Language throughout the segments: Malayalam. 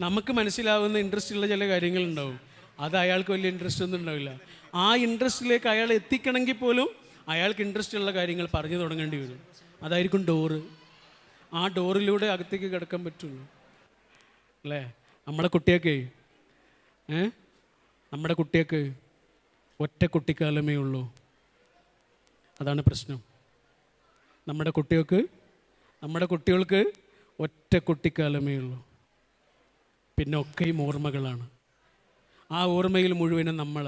നമുക്ക് മനസ്സിലാവുന്ന ഇൻട്രസ്റ്റ് ഉള്ള ചില കാര്യങ്ങളുണ്ടാവും. അത് അയാൾക്ക് വലിയ ഇൻട്രസ്റ്റ് ഒന്നും ഉണ്ടാവില്ല. ആ ഇൻട്രസ്റ്റിലേക്ക് അയാൾ എത്തിക്കണമെങ്കിൽ പോലും അയാൾക്ക് ഇൻട്രസ്റ്റ് ഉള്ള കാര്യങ്ങൾ പറഞ്ഞു തുടങ്ങേണ്ടി വരും. അതായിരിക്കും ഡോറ് ആ ഡോറിലൂടെ അകത്തേക്ക് കിടക്കാൻ പറ്റുള്ളൂ. അല്ലേ? നമ്മുടെ കുട്ടിയൊക്കെ ഏ? നമ്മുടെ കുട്ടിയൊക്കെ ഒറ്റ കുട്ടിക്കാലമേ ഉള്ളൂ. അതാണ് പ്രശ്നം. നമ്മുടെ കുട്ടികൾക്ക് നമ്മുടെ കുട്ടികൾക്ക് ഒറ്റ കുട്ടിക്കാലമേ ഉള്ളൂ. പിന്നെ ഒക്കെയും ഓർമ്മകളാണ്. ആ ഓർമ്മയിൽ മുഴുവനും നമ്മൾ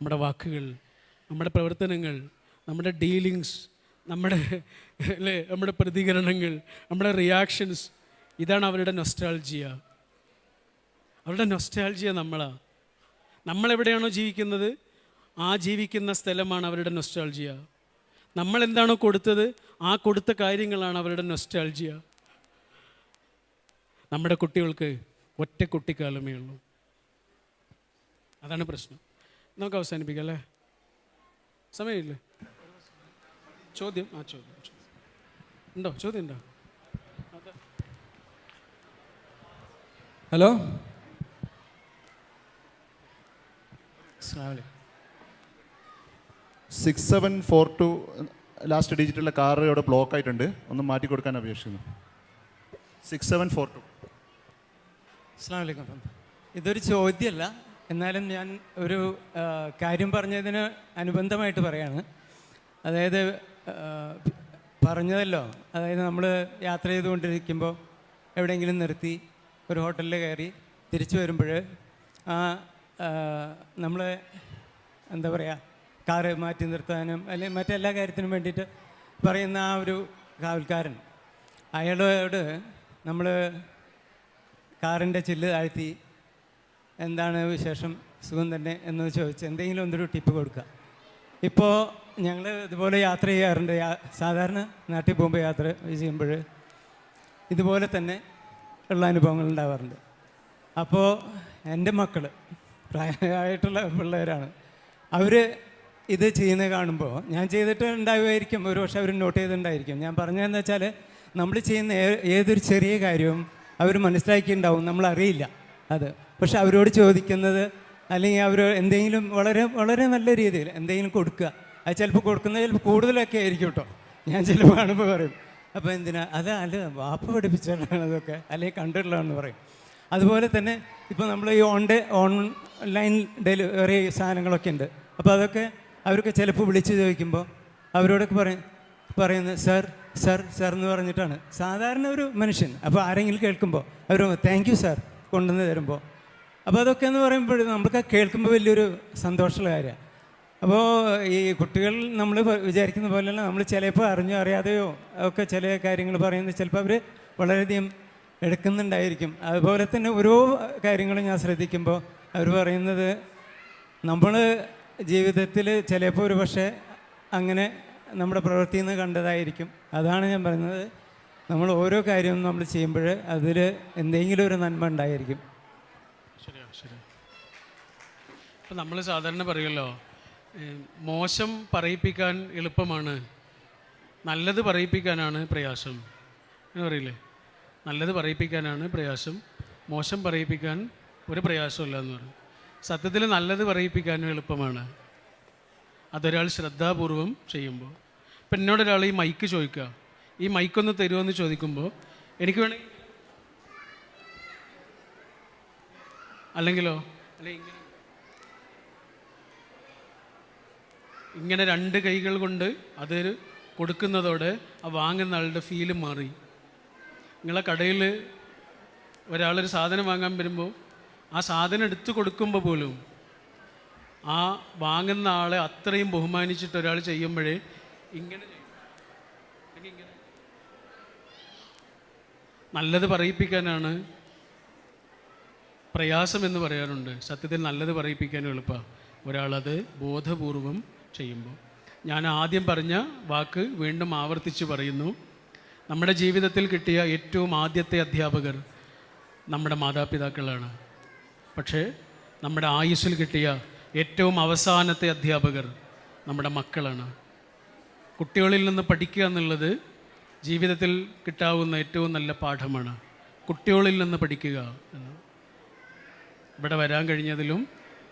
നമ്മുടെ വാക്കുകൾ നമ്മുടെ പ്രവർത്തനങ്ങൾ നമ്മുടെ ഡീലിങ്സ് നമ്മുടെ അല്ലേ നമ്മുടെ പ്രതികരണങ്ങൾ നമ്മുടെ റിയാക്ഷൻസ് ഇതാണ് അവരുടെ നൊസ്റ്റാൾജിയ. അവരുടെ നൊസ്റ്റാൾജിയ നമ്മളാ. നമ്മളെവിടെയാണോ ജീവിക്കുന്നത് ആ ജീവിക്കുന്ന സ്ഥലമാണ് അവരുടെ നൊസ്റ്റാൾജിയ. നമ്മളെന്താണോ കൊടുത്തത് ആ കൊടുത്ത കാര്യങ്ങളാണ് അവരുടെ നൊസ്റ്റാൾജിയ. നമ്മുടെ കുട്ടികൾക്ക് ഒറ്റ കുട്ടിക്കാലമേ ഉള്ളൂ. അതാണ് പ്രശ്നം. നമുക്ക് അവസാനിപ്പിക്കാം അല്ലേ? സമയമില്ലേ? ചോദ്യം? ആ ചോദ്യം. ഉണ്ടോ? ചോദ്യം ഉണ്ടോ? Hello? Six seven four two last ഡിജിറ്റുള്ള car ഇവിടെ ബ്ലോക്ക് ആയിട്ടുണ്ട്. ഒന്ന് മാറ്റി കൊടുക്കാൻ അപേക്ഷിക്കുന്നു. Six seven four two. Assam ഇതൊരു ചോദ്യമല്ല. എന്നാലും ഞാൻ ഒരു കാര്യം പറഞ്ഞതിന് അനുബന്ധമായിട്ട് പറയാണ്. അതായത് പറഞ്ഞതല്ലോ. അതായത് നമ്മൾ യാത്ര ചെയ്തുകൊണ്ടിരിക്കുമ്പോൾ എവിടെയെങ്കിലും നിർത്തി ഒരു ഹോട്ടലിൽ കയറി തിരിച്ചു വരുമ്പോൾ ആ നമ്മൾ എന്താ പറയുക കാറ് മാറ്റി നിർത്താനും അല്ലെങ്കിൽ മറ്റെല്ലാ കാര്യത്തിനും വേണ്ടിയിട്ട് പറയുന്ന ആ ഒരു കാവൽക്കാരൻ. അയാളോട് നമ്മൾ കാറിന്റെ ചില്ല് താഴ്ത്തി. എന്താണ് വിശേഷം? സുഖം തന്നെ എന്ന് ചോദിച്ച് എന്തെങ്കിലും എന്തൊരു ടിപ്പ് കൊടുക്കുക. ഇപ്പോൾ ഞങ്ങൾ ഇതുപോലെ യാത്ര ചെയ്യാറുണ്ട്. സാധാരണ നാട്ടിൽ പോകുമ്പോൾ യാത്ര ചെയ്യുമ്പോൾ ഇതുപോലെ തന്നെ ഉള്ള അനുഭവങ്ങൾ ഉണ്ടാവാറുണ്ട്. അപ്പോൾ എന്റെ മക്കൾ പ്രായമായിട്ടുള്ള പിള്ളേരാണ്. അവർ ഇത് ചെയ്യുന്നത് കാണുമ്പോൾ ഞാൻ ചെയ്തിട്ട് ഉണ്ടാവുമായിരിക്കും ഒരു പക്ഷേ അവർ നോട്ട് ചെയ്തിട്ടുണ്ടായിരിക്കും. ഞാൻ പറഞ്ഞതെന്ന് വെച്ചാൽ നമ്മൾ ചെയ്യുന്ന ഏതൊരു ചെറിയ കാര്യവും അവർ മനസ്സിലാക്കിയിട്ടുണ്ടാവും നമ്മൾ അറിയില്ല അത്. പക്ഷെ അവരോട് ചോദിക്കുന്നത് അല്ലെങ്കിൽ അവർ എന്തെങ്കിലും വളരെ വളരെ നല്ല രീതിയിൽ എന്തെങ്കിലും കൊടുക്കുക. അത് ചിലപ്പോൾ കൊടുക്കുന്നത് ചിലപ്പോൾ കൂടുതലൊക്കെ ആയിരിക്കും കേട്ടോ ഞാൻ ചിലപ്പോൾ കാണുമ്പോൾ പറയും അപ്പോൾ എന്തിനാ? അത് അല്ല വാപ്പ പഠിപ്പിച്ചാണ് അതൊക്കെ. അല്ലെങ്കിൽ കണ്ടിട്ടുള്ളതെന്ന് പറയും. അതുപോലെ തന്നെ ഇപ്പോൾ നമ്മൾ ഈ ഓൺ ഡേ ഓൺലൈൻ ഡെലിവറി സാധനങ്ങളൊക്കെ ഉണ്ട്. അപ്പോൾ അതൊക്കെ അവരൊക്കെ ചിലപ്പോൾ വിളിച്ച് ചോദിക്കുമ്പോൾ അവരോടൊക്കെ പറയും പറയുന്നത് സർ സർ സർ എന്ന് പറഞ്ഞിട്ടാണ്. സാധാരണ ഒരു മനുഷ്യൻ. അപ്പോൾ ആരെങ്കിലും കേൾക്കുമ്പോൾ അവർ താങ്ക് യു സാർ കൊണ്ടുവന്ന് തരുമ്പോൾ അപ്പോൾ അതൊക്കെ എന്ന് പറയുമ്പോൾ നമുക്ക് കേൾക്കുമ്പോൾ വലിയൊരു സന്തോഷമുള്ള കാര്യമാണ് അപ്പോൾ ഈ കുട്ടികൾ നമ്മൾ വിചാരിക്കുന്ന പോലെയല്ല നമ്മൾ ചിലപ്പോൾ അറിഞ്ഞോ അറിയാതെയോ ഒക്കെ ചില കാര്യങ്ങൾ പറയുന്നത് ചിലപ്പോൾ അവർ വളരെയധികം എടുക്കുന്നുണ്ടായിരിക്കും. അതുപോലെ തന്നെ ഓരോ കാര്യങ്ങളും ഞാൻ ശ്രദ്ധിക്കുമ്പോൾ അവർ പറയുന്നത് നമ്മൾ ജീവിതത്തിൽ ചിലപ്പോൾ ഒരു പക്ഷേ അങ്ങനെ നമ്മുടെ പ്രവൃത്തിയിൽ നിന്ന് കണ്ടതായിരിക്കും. അതാണ് ഞാൻ പറയുന്നത്. നമ്മൾ ഓരോ കാര്യവും നമ്മൾ ചെയ്യുമ്പോൾ അതിൽ എന്തെങ്കിലും ഒരു നന്മ ഉണ്ടായിരിക്കും. ശരി ഇപ്പം നമ്മൾ സാധാരണ പറയുമല്ലോ മോശം പറയിപ്പിക്കാൻ എളുപ്പമാണ് നല്ലത് പറയിപ്പിക്കാനാണ് പ്രയാസം. എന്ന് പറയില്ലേ? നല്ലത് പറയിപ്പിക്കാനാണ് പ്രയാസം മോശം പറയിപ്പിക്കാൻ ഒരു പ്രയാസമില്ല എന്ന് പറയും. സത്യത്തിൽ നല്ലത് പറയിപ്പിക്കാനും എളുപ്പമാണ്. അതൊരാൾ ശ്രദ്ധാപൂർവം ചെയ്യുമ്പോൾ. ഇപ്പം എന്നോട് ഒരാൾ ഈ മൈക്ക് ചോദിക്കുക. ഈ മൈക്കൊന്ന് തരുമോ എന്ന് ചോദിക്കുമ്പോൾ എനിക്ക് വേണമെങ്കിൽ അല്ലെങ്കിലോ? അല്ലെ ഇങ്ങനെ രണ്ട് കൈകൾ കൊണ്ട് അത് കൊടുക്കുന്നതോടെ ആ വാങ്ങുന്ന ആളുടെ ഫീൽ മാറി. നിങ്ങളെ കടയിൽ ഒരാളൊരു സാധനം വാങ്ങാൻ വരുമ്പോൾ ആ സാധനം എടുത്തു കൊടുക്കുമ്പോൾ പോലും ആ വാങ്ങുന്ന ആളെ അത്രയും ബഹുമാനിച്ചിട്ട് ഒരാൾ ചെയ്യുമ്പോഴേ ഇങ്ങനെ. നല്ലത് പറയിപ്പിക്കാനാണ് പ്രയാസം എന്ന് പറയാറുണ്ട്. സത്യത്തിൽ നല്ലത് പറയിപ്പിക്കാൻ എളുപ്പമാണ് ഒരാളത് ബോധപൂർവം ചെയ്യുമ്പോൾ. ഞാൻ ആദ്യം പറഞ്ഞ വാക്ക് വീണ്ടും ആവർത്തിച്ച് പറയുന്നു. നമ്മുടെ ജീവിതത്തിൽ കിട്ടിയ ഏറ്റവും ആദ്യത്തെ അധ്യാപകർ നമ്മുടെ മാതാപിതാക്കളാണ്. പക്ഷേ നമ്മുടെ ആയുസ്സിൽ കിട്ടിയ ഏറ്റവും അവസാനത്തെ അധ്യാപകർ നമ്മുടെ മക്കളാണ്. കുട്ടികളിൽ നിന്ന് പഠിക്കുക എന്നുള്ളത് ജീവിതത്തിൽ കിട്ടാവുന്ന ഏറ്റവും നല്ല പാഠമാണ്. കുട്ടികളിൽ നിന്ന് പഠിക്കുക എന്ന്. ഇവിടെ വരാൻ കഴിഞ്ഞതിലും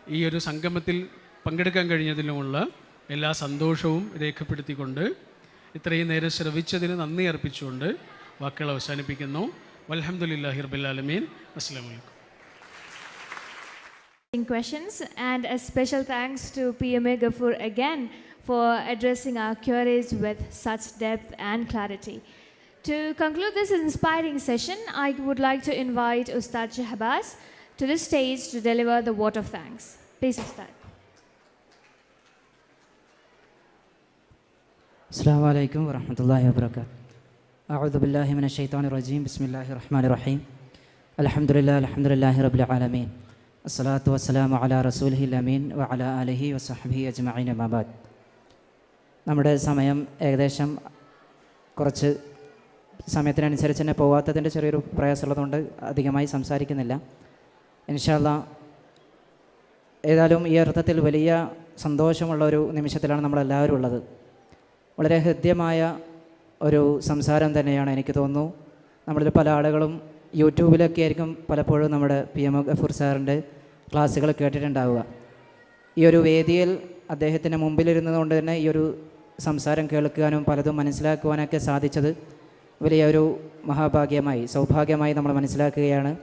ഈ ഒരു സംഗമത്തിൽ പങ്കെടുക്കാൻ കഴിഞ്ഞതിലുമുള്ള എല്ലാ സന്തോഷവും രേഖപ്പെടുത്തിക്കൊണ്ട് ഇത്രയും നേരം ശ്രവിച്ചതിന് നന്ദി അർപ്പിച്ചുകൊണ്ട് വാക്കുകൾ അവസാനിപ്പിക്കുന്നു. വലഹമുല്ലാഹി റബുല്ലാലമീൻ അസ്സാം വലൈക്കും questions and a special thanks to PMA Gafur again for addressing our queries with such depth and clarity. To conclude this inspiring session, I would like to invite Ustad Shahbaz to the stage to deliver the vote of thanks. Please, Ustad. السلام عليكم ورحمة الله وبركاته أعوذ بالله من الشيطان الرجيم بسم الله الرحمن الرحيم الحمد لله الحمد لله رب العالمين അസ്സലാത്തു വസ്സലാം അല റസൂൽഹി അമീൻ വഅല അലഹി വസഹബി അജ്മീൻ അമാബാദ് നമ്മുടെ സമയം ഏകദേശം കുറച്ച് സമയത്തിനനുസരിച്ച് തന്നെ പോവാത്തതിന്റെ ചെറിയൊരു പ്രയാസമുള്ളതുകൊണ്ട് അധികമായി സംസാരിക്കുന്നില്ല. ഇൻഷാല്ല ഏതായാലും ഈ അർത്ഥത്തിൽ വലിയ സന്തോഷമുള്ള ഒരു നിമിഷത്തിലാണ് നമ്മളെല്ലാവരും ഉള്ളത്. വളരെ ഹൃദ്യമായ ഒരു സംസാരം തന്നെയാണ് എനിക്ക് തോന്നുന്നു. നമ്മളിൽ പല ആളുകളും യൂട്യൂബിലൊക്കെ ആയിരിക്കും പലപ്പോഴും നമ്മുടെ പി എം ഗഫൂർ സാറിന്റെ ക്ലാസ്സുകൾ കേട്ടിട്ടുണ്ടാവുക. ഈ ഒരു വേദിയിൽ അദ്ദേഹത്തിന്റെ മുമ്പിലിരുന്നതുകൊണ്ട് തന്നെ ഈ ഒരു സംസാരം കേൾക്കാനും പലതും മനസ്സിലാക്കുവാനൊക്കെ സാധിച്ചത് വലിയൊരു മഹാഭാഗ്യമായി സൗഭാഗ്യമായി നമ്മൾ മനസ്സിലാക്കുകയാണ്.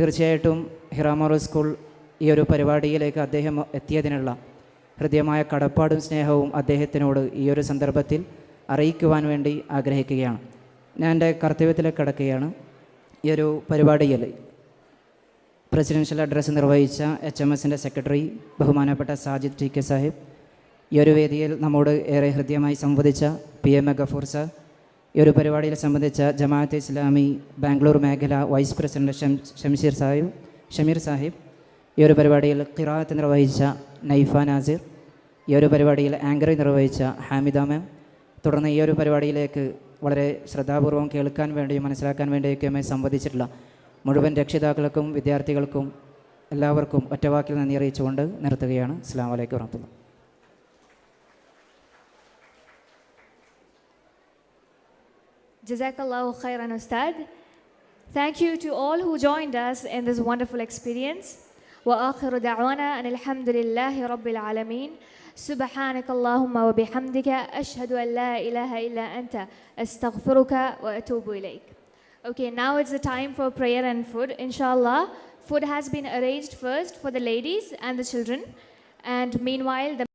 തീർച്ചയായിട്ടും ഹിറാമോറ സ്കൂൾ ഈ ഒരു പരിപാടിയിലേക്ക് അദ്ദേഹം എത്തിയതിനുള്ള ഹൃദ്യമായ കടപ്പാടും സ്നേഹവും അദ്ദേഹത്തിനോട് ഈ ഒരു സന്ദർഭത്തിൽ അറിയിക്കുവാൻ വേണ്ടി ആഗ്രഹിക്കുകയാണ്. ഞാൻ എന്റെ കർത്തവ്യത്തിലേക്ക് കടക്കുകയാണ്. ഈ ഒരു പരിപാടിയിൽ പ്രസിഡൻഷ്യൽ അഡ്രസ്സ് നിർവഹിച്ച എച്ച് എം എസിന്റെ സെക്രട്ടറി ബഹുമാനപ്പെട്ട സാജിദ് ടി കെ സാഹിബ് ഈ ഒരു വേദിയിൽ നമ്മോട് ഏറെ ഹൃദ്യമായി സംവദിച്ച P M A Gafoor sir ഈ ഒരു പരിപാടിയിൽ സംബന്ധിച്ച ജമാഅത്ത് ഇസ്ലാമി ബാംഗ്ലൂർ മേഖല വൈസ് പ്രസിഡന്റ് ഷംഷീർ സാഹിബ് ഷമീർ സാഹിബ് ഈ ഒരു പരിപാടിയിൽ ഖിറാത്ത് നിർവഹിച്ച നൈഫ നാസിർ ഈ ഒരു പരിപാടിയിൽ ആങ്കറി നിർവഹിച്ച ഹാമിദ മാം തുടർന്ന് ഈ ഒരു പരിപാടിയിലേക്ക് വളരെ ശ്രദ്ധാപൂർവം കേൾക്കാൻ വേണ്ടിയും മനസ്സിലാക്കാൻ വേണ്ടിയൊക്കെ സംവദിച്ചിട്ടുള്ള മുഴുവൻ രക്ഷിതാക്കൾക്കും വിദ്യാർത്ഥികൾക്കും എല്ലാവർക്കും ഒറ്റവാക്കിൽ നന്ദി അറിയിച്ചുകൊണ്ട് നിർത്തുകയാണ് അസ്സാം വലൈക്കും വർഹമത്തുള്ള Jazakallahu khairan, Ustad. Thank you to all who joined us in this wonderful experience. وآخر دعوانا أن الحمد لله رب العالمين سبحانك اللهم وبحمدك أشهد أن لا إله إلا أنت أستغفرك وأتوب إليك Okay, now it's the time for prayer and food. Inshallah, food has been arranged first for the ladies and the children. And meanwhile, the